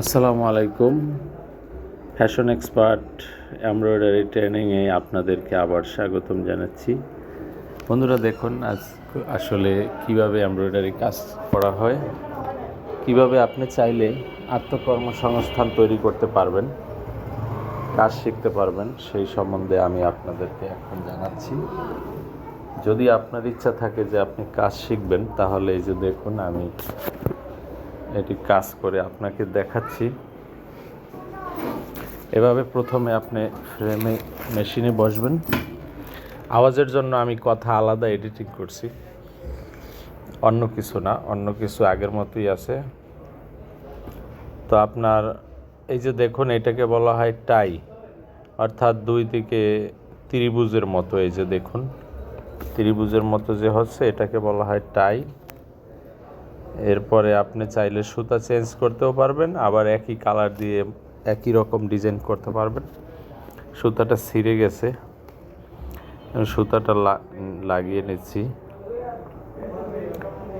আসসালামু আলাইকুম। Fashion expert embroidery ট্রেনিংয়ে আপনাদেরকে আবার স্বাগতম জানাচ্ছি। বন্ধুরা দেখুন, আজ আসলে কীভাবে এমব্রয়ডারি কাজ করা হয়, কীভাবে আপনি চাইলে আত্মকর্মসংস্থান তৈরি করতে পারবেন, কাজ শিখতে পারবেন, সেই সম্বন্ধে আমি আপনাদেরকে এখন জানাচ্ছি। যদি আপনার ইচ্ছা থাকে যে আপনি কাজ শিখবেন, তাহলে এই যে দেখুন, আমি এটি কাজ করে আপনাকে দেখাচ্ছি। এভাবে প্রথমে আপনি ফ্রেমে মেশিনে বসবেন। আওয়াজের জন্য আমি কথা আলাদা এডিটিং করছি। অন্য কিছু না, অন্য কিছু আগের মতোই আছে। তো আপনার এই যে দেখুন, এটাকে বলা হয় টাই, অর্থাৎ দুই দিকে ত্রিভুজের মতো, এই যে দেখুন। ত্রিভুজের মতো যে হচ্ছে, এটাকে বলা হয় টাই। এরপরে আপনি চাইলে সুতা চেঞ্জ করতেও পারবেন, আবার একই কালার দিয়ে একই রকম ডিজাইন করতে পারবেন। সুতাটা ছিঁড়ে গেছে। সুতাটা লাগিয়ে নিচ্ছি।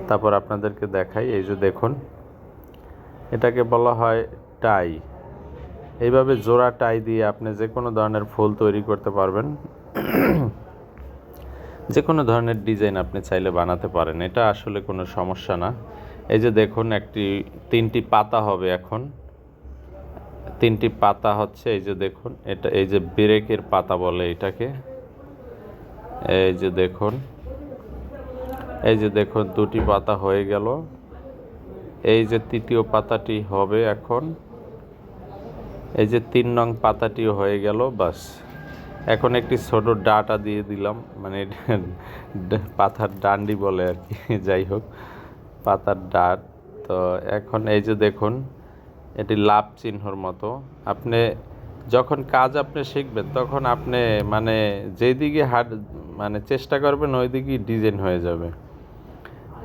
তারপর আপনাদেরকে দেখাই, এই যে দেখুন, এটাকে বলা হয় টাই। এইভাবে জোড়া টাই দিয়ে আপনি যে কোনো ধরনের ফুল তৈরি করতে পারবেন। যে কোনো ধরনের ডিজাইন আপনি চাইলে বানাতে পারেন, এটা আসলে কোনো সমস্যা না। এই যে দেখুন, একটি, তিনটি পাতা হবে এখন। তিনটি পাতা হচ্ছে, এই যে দেখুন, এটা এই যে ব্রেকের পাতা বলে এটাকে। এই যে দেখুন, এই যে দেখুন, দুটি পাতা হয়ে গেল। এই যে তৃতীয় পাতাটি হবে এখন। এই যে তিন নং পাতাটিও হয়ে গেল, বাস। এখন একটি ছোট ডাটা দিয়ে দিলাম মানে পাতার ডান্ডি বলে আর কি, যাই হোক। পাতার ডাট। তো এখন এই যে দেখুন, এটি লাভ চিহ্নর মতো। আপনি যখন কাজ আপনি শিখবেন, তখন আপনি মানে যেই দিকে হাট মানে চেষ্টা করবেন ওই দিকেই ডিজাইন হয়ে যাবে।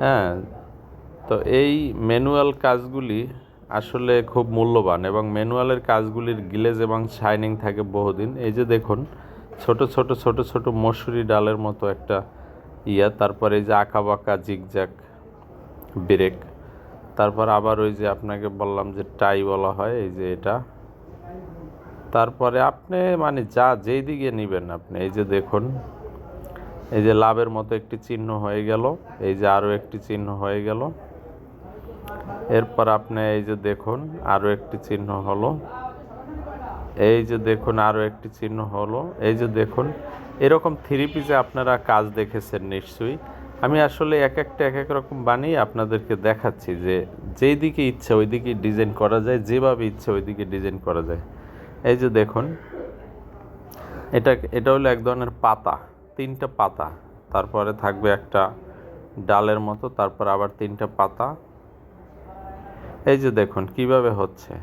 হ্যাঁ তো এই ম্যানুয়াল কাজগুলি আসলে খুব মূল্যবান এবং ম্যানুয়ালের কাজগুলির গ্লেজ এবং শাইনিং থাকে বহুদিন। এই যে দেখুন, ছোট ছোট ছোট ছোট মসুরি ডালের মতো একটা ইয়া, তারপরে এই যে আঁকা বাঁকা জিগজ্যাক ব্রেক। তারপর আবার ওই যে আপনাকে বললাম যে টাই বলা হয়, এই যে এটা। তারপরে আপনি মানে যা যেই দিকে নেবেন আপনি, এই যে দেখুন, এই যে লাভের মতো একটি চিহ্ন হয়ে গেল, এই যে আরও একটি চিহ্ন হয়ে গেল। এরপর আপনি এই যে দেখুন, আরও একটি চিহ্ন হলো। এই যে দেখুন, আরও একটি চিহ্ন হলো। এই যে দেখুন, এরকম থ্রি পিসে আপনারা কাজ দেখেছেন নিশ্চয়ই। আমি আসলে এক একটা, এক এক রকম বানিয়ে আপনাদেরকে দেখাচ্ছি যে যেই দিকে ইচ্ছে ওই দিকে ডিজাইন করা যায়, যেভাবে ইচ্ছে ওই দিকে ডিজাইন করা যায়। এই যে দেখুন, এটা এটা হলো এক ধরনের পাতা, তিনটা পাতা। তারপরে থাকবে একটা ডালের মতো, তারপর আবার তিনটা পাতা। এই যে দেখুন, কীভাবে হচ্ছে?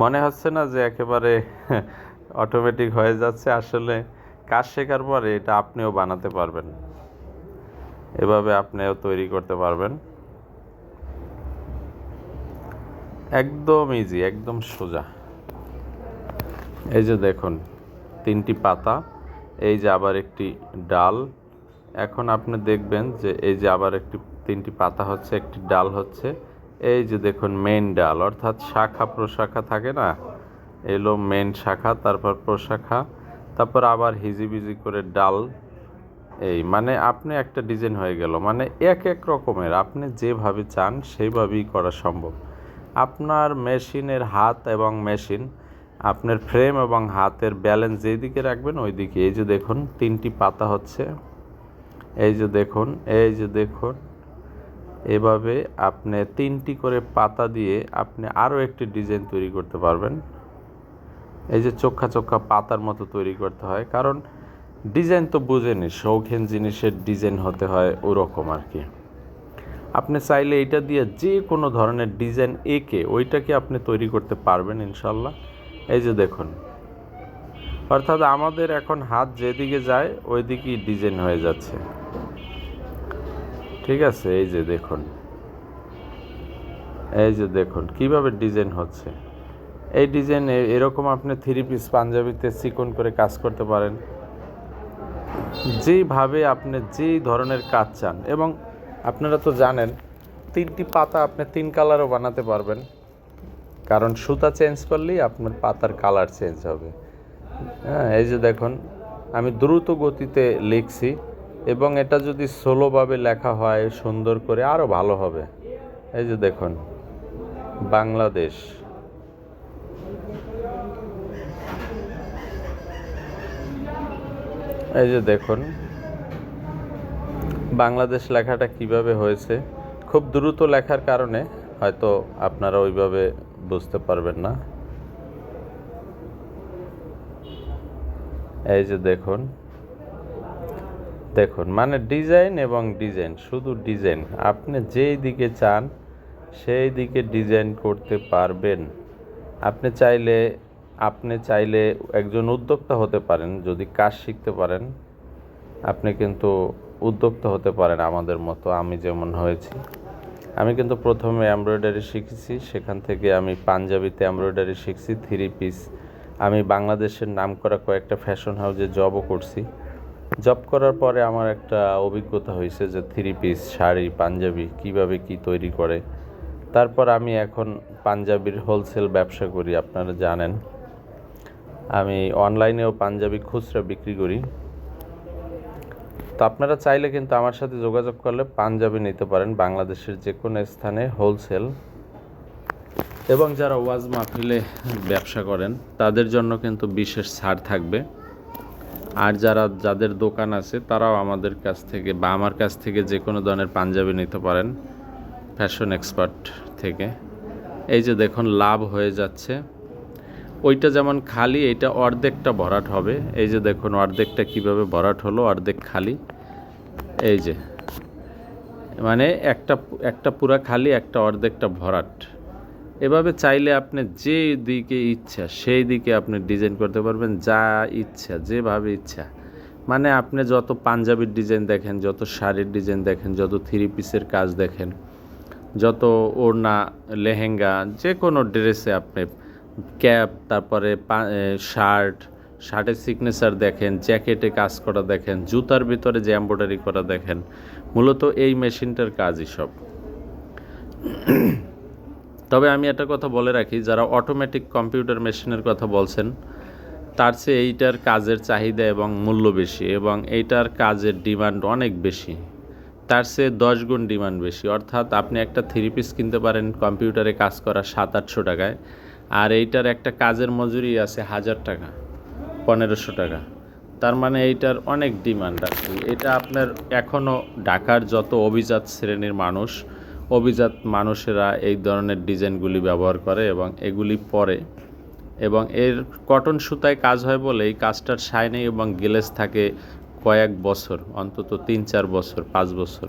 মনে হচ্ছে না যে একেবারে অটোমেটিক হয়ে যাচ্ছে, আসলে কাজ শেখার পরে এটা আপনিও বানাতে পারবেন। এভাবে আপনিও তৈরি করতে পারবেন। একদম ইজি একদম সোজা। এই যে দেখুন, তিনটি পাতা, এই যে আবার একটি ডাল। এখন আপনি দেখবেন যে এই যে আবার একটি, তিনটি পাতা হচ্ছে, একটি ডাল হচ্ছে। এই যে দেখুন মেন ডাল, অর্থাৎ শাখা, প্রশাখা থাকে না? এলো মেন শাখা, তারপর প্রশাখা, তারপর আবার হিজিবিজি করে ডাল এই মানে আপনি একটা ডিজাইন হয়ে গেল মানে এক এক রকমের, আপনি যেভাবে চান সেইভাবেই করা সম্ভব। আপনার মেশিনের হাত এবং মেশিন, আপনার ফ্রেম এবং হাতের ব্যালেন্স যেই দিকে রাখবেন ওই দিকে এই যে দেখুন, তিনটি পাতা হচ্ছে। এই যে দেখুন, এই যে দেখুন, এভাবে আপনি তিনটি করে পাতা দিয়ে আপনি আরও একটি ডিজাইন তৈরি করতে পারবেন। এই যে চোখা চোখা পাতার মতো তৈরি করতে হয়, কারণ ডিজাইন তো বুঝেনি, শৌখিন জিনিসের ডিজাইন হতে হয় ওরকম আর কি। আপনি চাইলে এটা দিয়ে যে কোনো ধরনের ডিজাইন এঁকে, ওইটাকে আপনি তৈরি করতে পারবেন ইনশাল্লাহ। এই যে দেখুন, অর্থাৎ আমাদের এখন হাত যেদিকে যায় ওই দিকেই ডিজাইন হয়ে যাচ্ছে। ঠিক আছে, এই যে দেখুন, এই যে দেখুন, কীভাবে ডিজাইন হচ্ছে। এই ডিজাইন এরকম আপনি থ্রি পিস পাঞ্জাবিতে চিকন করে কাজ করতে পারেন। যেভাবে আপনি যেই ধরনের কাজ চান, এবং আপনারা তো জানেন, তিনটি পাতা আপনি তিন কালারও বানাতে পারবেন। কারণ সুতা চেঞ্জ করলেই আপনার পাতার কালার চেঞ্জ হবে। হ্যাঁ এই যে দেখুন, আমি দ্রুত গতিতে লিখছি, এবং এটা যদি সোলোভাবে লেখা হয় সুন্দর করে, আরও ভালো হবে। এই যে দেখুন, বাংলাদেশ। এই যে দেখুন, বাংলাদেশ লেখাটা কীভাবে হয়েছে, খুব দ্রুত লেখার কারণে হয়তো আপনারা ওইভাবে বুঝতে পারবেন না। এই যে দেখুন দেখুন মানে ডিজাইন এবং ডিজাইন, শুধু ডিজাইন, আপনি যেই দিকে চান, সেই দিকে ডিজাইন করতে পারবেন। আপনি চাইলে আপনি চাইলে একজন উদ্যোক্তা হতে পারেন, যদি কাজ শিখতে পারেন। আপনি কিন্তু উদ্যোক্তা হতে পারেন আমাদের মতো, আমি যেমন হয়েছি। আমি কিন্তু প্রথমে এমব্রয়ডারি শিখেছি, সেখান থেকে আমি পাঞ্জাবিতে এমব্রয়ডারি শিখছি থ্রি পিস আমি বাংলাদেশের নাম করা কয়েকটা ফ্যাশন হাউসে জবও করছি। জব করার পরে আমার একটা অভিজ্ঞতা হয়েছে যে থ্রি পিস শাড়ি, পাঞ্জাবি কীভাবে কি তৈরি করে। তারপর আমি এখন পাঞ্জাবির হোলসেল ব্যবসা করি, আপনারা জানেন। আমি অনলাইনেও পাঞ্জাবি খুচরা বিক্রি করি। তো আপনারা চাইলে কিন্তু আমার সাথে যোগাযোগ করলে পাঞ্জাবি নিতে পারেন বাংলাদেশের যে কোনো স্থানে হোলসেল এবং যারা ওয়াজ মাহফিলে ব্যবসা করেন, তাদের জন্য কিন্তু বিশেষ ছাড় থাকবে। আর যারা, যাদের দোকান আছে, তারাও আমাদের কাছ থেকে বা আমার কাছ থেকে যে কোনো ধরনের পাঞ্জাবি নিতে পারেন ফ্যাশন এক্সপার্ট থেকে। এই যে দেখুন, লাভ হয়ে যাচ্ছে। ওইটা যেমন খালি এটা অর্ধেকটা ভরাট হবে। এই যে দেখুন, অর্ধেকটা কীভাবে ভরাট হলো, অর্ধেক খালি। এই যে মানে একটা একটা পুরা খালি, একটা অর্ধেকটা ভরাট। এভাবে চাইলে আপনি যে দিকে ইচ্ছা, সেই দিকে আপনি ডিজাইন করতে পারবেন, যা ইচ্ছা, যেভাবে ইচ্ছা। মানে আপনি যত পাঞ্জাবির ডিজাইন দেখেন, যত শাড়ির ডিজাইন দেখেন, যত থ্রি পিসের কাজ দেখেন, যত ওড়না, লেহেঙ্গা যে কোনো ড্রেসে আপনি ক্যাপ, তারপরে শার্ট, শার্টের সিগনেচার দেখেন, জ্যাকেটে কাজ করা দেখেন, জুতার ভিতরে যে এম্ব্রয়ডারি করা দেখেন, মূলত এই মেশিনটার কাজই সব। তবে আমি একটা কথা বলে রাখি, যারা অটোমেটিক কম্পিউটার মেশিনের কথা বলছেন, তার চেয়ে এইটার কাজের চাহিদা এবং মূল্য বেশি এবং এইটার কাজের ডিমান্ড অনেক বেশি। তার চেয়ে দশ গুণ ডিমান্ড বেশি। অর্থাৎ আপনি একটা থ্রি পিস কিনতে পারেন কম্পিউটারে কাজ করা সাত আটশো টাকায়। আর এইটার একটা কাজের মজুরি আছে হাজার টাকা, পনেরোশো টাকা। তার মানে এইটার অনেক ডিমান্ড আছে। এটা আপনার এখনও ঢাকার যত অভিজাত শ্রেণির মানুষ, অভিজাত মানুষেরা এই ধরনের ডিজাইনগুলি ব্যবহার করে এবং এগুলি পরে এবং এর কটন সুতায় কাজ হয় বলে এই কাজটার শাইনিং এবং গ্লেজ থাকে কয়েক বছর, অন্তত তিন চার বছর, পাঁচ বছর।